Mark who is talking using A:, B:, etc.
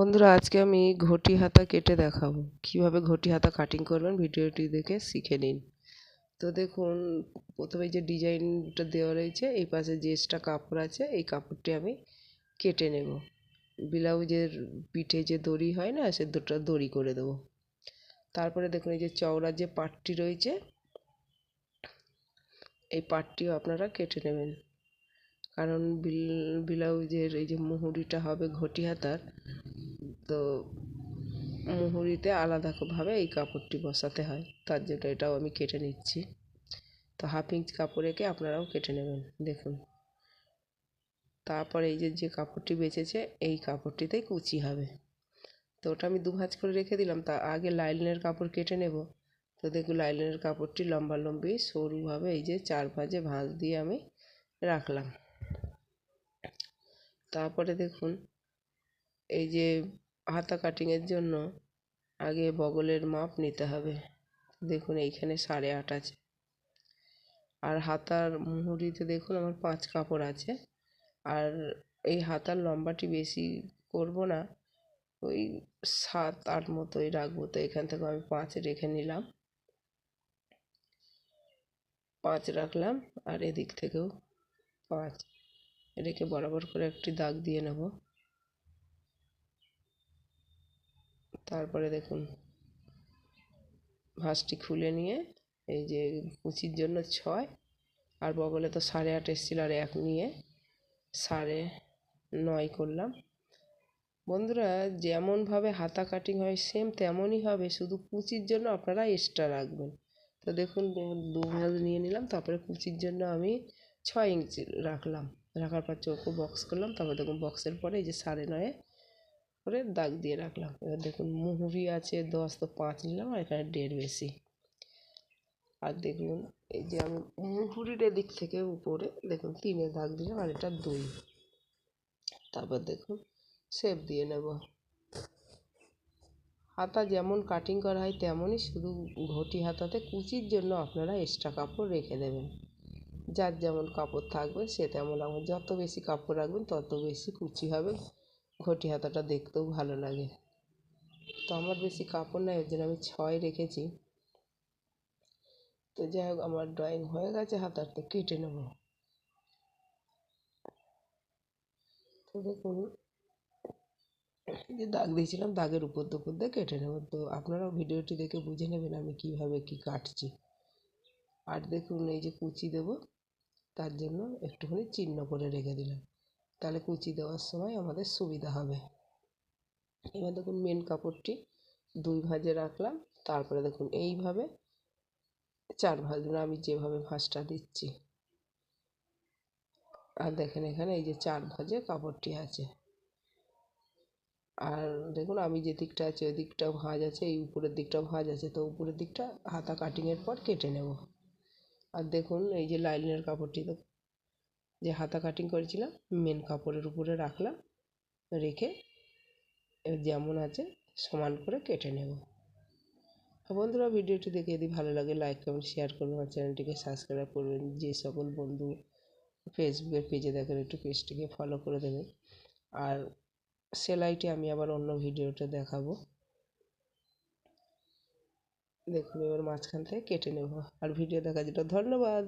A: বন্ধুরা, আজকে আমি ঘটি হাতা কেটে দেখাবো। কীভাবে ঘটি হাতা কাটিং করবেন ভিডিওটি দেখে শিখে নিন। তো দেখুন, প্রথমে যে ডিজাইনটা দেওয়া রয়েছে, এই পাশে যে এক্সট্রা কাপড় আছে, এই কাপড়টি আমি কেটে নেব। ব্লাউজের পিঠে যে দড়ি হয় না, সে দুটো দড়ি করে দেবো। তারপরে দেখুন, এই যে চওড়ার যে পাটটি রয়েছে, এই পাটটিও আপনারা কেটে নেবেন। কারণ ব্লাউজের এই যে মুহুরিটা হবে ঘটি হাতার তো মুহুরিতে আলাদাভাবে এই কাপড়টি বসাতে হয়। তার জন্য এটাও আমি কেটে নিচ্ছি। তো হাফ ইঞ্চ কাপড় রেখে আপনারাও কেটে নেবেন, দেখুন। তারপর এই যে যে কাপড়টি বেঁচেছে, এই কাপড়টিতেই কুচি হবে। তো ওটা আমি দু ভাঁজ করে রেখে দিলাম। তা আগে লাইলিনের কাপড় কেটে নেব। তো দেখুন, লাইলিনের কাপড়টি লম্বা লম্বি সরুভাবে এই যে, চার ভাঁজে ভাঁজ দিয়ে আমি রাখলাম। তারপরে দেখুন, এই যে হাতা কাটিংয়ের জন্য আগে বগলের মাপ নিতে হবে। দেখুন এইখানে সাড়ে আট আছে। আর হাতার মুহুরিতে দেখুন আমার পাঁচ কাপড় আছে। আর এই হাতার লম্বাটি বেশি করব না, ওই সাত আট মতোই রাখব। তো এখান থেকে আমি পাঁচ রেখে নিলাম। পাঁচ রাখলাম আর এদিক থেকেও পাঁচ। রেখে বরাবর করে একটি দাগ দিয়ে নেব। তারপরে দেখুন, ভাঁজটি খুলে নিয়ে এই যে কুচির জন্য ছয় আর বগলে তো সাড়ে আট এসেছিল আর এক নিয়ে সাড়ে নয় করলাম। বন্ধুরা, যেমনভাবে হাতা কাটিং হয় সেম তেমনই হবে, শুধু কুচির জন্য আপনারা এক্সট্রা রাখবেন। তো দেখুন, দু ভাঁজ নিয়ে নিলাম, তারপরে কুচির জন্য আমি ছয় ইঞ্চি রাখলাম। রাখার পর চৌকো বক্স করলাম, তারপর দেখুন বক্সের পরে এই যে সাড়ে নয়ে করে দাগ দিয়ে রাখলাম। এবার দেখুন, মুহুরি আছে, দশ তো পাঁচ নিলাম, আর এখানে দেড় বেশি। আর দেখুন, এই যে আমি মুহুরির দিক থেকে উপরে, দেখুন, তিনে দাগ দিলাম, আর এটা দুই। তারপর দেখুন, শেপ দিয়ে নেব। হাতা যেমন কাটিং করা হয়, তেমনই শুধু ঘটি হাতাতে কুচির জন্য আপনারা এক্সট্রা কাপড় রেখে দেবেন। যার যেমন কাপড় থাকবে, সে তেমন, যত বেশি কাপড় রাখবেন, তত বেশি কুচি হবে। ঘটি হাতাটা দেখতেও ভালো লাগে। তো আমার বেশি কাপড় নাই, ওই জন্য আমি ছয় রেখেছি। তো যাই হোক, আমার ড্রয়িং হয়ে গেছে হাতার তো কেটে নেব। তো দেখুন, যে দাগ দিয়েছিলাম, দাগের উপর দুপুর দিয়ে কেটে নেব। তো আপনারাও ভিডিওটি দেখে বুঝে নেবেন আমি কীভাবে কী কাটছি। আর দেখুন, এই যে কুচি দেব, তার জন্য একটুখানি চিহ্ন করে রেখে দিলাম। তাহলে কুচি দেওয়ার সময় আমাদের সুবিধা হবে। এবার দেখুন মেন কাপড়টি দুই ভাঁজে রাখলাম, তারপরে দেখুন এইভাবে চার ভাঁজ আমি যেভাবে ভাঁজটা দিচ্ছি। আর দেখেন এখানে এই যে চার ভাঁজে কাপড়টি আছে। আর দেখুন আমি যে দিকটা আছে, ওই দিকটা ভাঁজ আছে, এই উপরের দিকটা ভাঁজ আছে, তো উপরের দিকটা হাতা কাটিংয়ের পর কেটে নেব। আর দেখুন এই যে লাইলিনের কাপড়টি যে হাতা কাটিং করেছিলাম মেন কাপড়ের উপরে রাখলাম, রেখে যেমন আছে সমান করে কেটে নেব। বন্ধুরা, ভিডিওটি দেখে যদি ভালো লাগে লাইক কমেন্ট শেয়ার করবেন আমার চ্যানেলটিকে সাবস্ক্রাইব করবেন। যে সকল বন্ধু ফেসবুকের পেজে দেখেন, একটু পেজটিকে ফলো করে দেবেন। আর সেলাইটি আমি আবার অন্য ভিডিওতে দেখাবো। দেখুন, এবার মাঝখান থেকে কেটে নেব। আর ভিডিও দেখার জন্য ধন্যবাদ।